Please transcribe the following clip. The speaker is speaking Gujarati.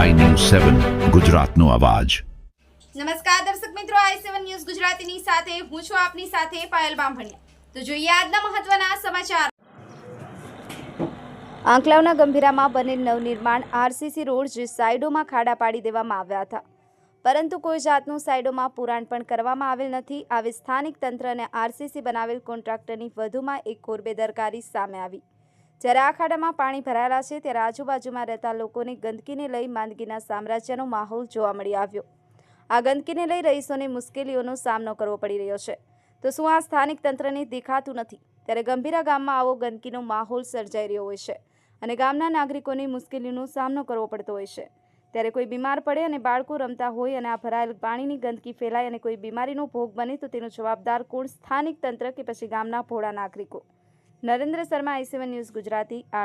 સેવન ગુજરાતનો અવાજ. નમસ્કાર દર્શક મિત્રો આઈ સેવન ન્યૂઝ ગુજરાતીની સાથે, હું છું આપની સાથે પાયલ બામભણિયા. તો જોઈએ આજના મહત્વના સમાચાર. આંકલાવના ગંભીરામાં બનેલ નવનિર્માણ આરસીસી રોડ જે સાઈડોમાં ખાડા પાડી દેવામાં આવ્યા હતા. પરંતુ કોઈ જાતનું સાઈડોમાં પુરાણ પણ કરવામાં આવેલ નથી. આવી સ્થાનિક તંત્ર અને આરસીસી બનાવેલ કોન્ટ્રાક્ટરની વધુમાં એક કોરબેદરકારી સામે આવી. જ્યારે આ ખાડામાં પાણી ભરાયેલા છે, ત્યારે આજુબાજુમાં રહેતા લોકોને ગંદકીને લઈ માંદગીના સામ્રાજ્યનો માહોલ જોવા મળી આવ્યો. આ ગંદકીને લઈ રહીશોને મુશ્કેલીઓનો સામનો કરવો પડી રહ્યો છે. તો શું આ સ્થાનિક તંત્રને દેખાતું નથી? ત્યારે ગંભીરા ગામમાં આવો ગંદકીનો માહોલ સર્જાઈ રહ્યો હોય છે અને ગામના નાગરિકોને મુશ્કેલીનો સામનો કરવો પડતો હોય છે. ત્યારે કોઈ બીમાર પડે અને બાળકો રમતા હોય અને આ ભરાયેલ પાણીની ગંદકી ફેલાય અને કોઈ બીમારીનો ભોગ બને તો તેનો જવાબદાર કોણ? સ્થાનિક તંત્ર કે પછી ગામના ભોળા નાગરિકો? નરેન્દ્ર શર્મા આઈ ન્યૂઝ ગુજરાતી આ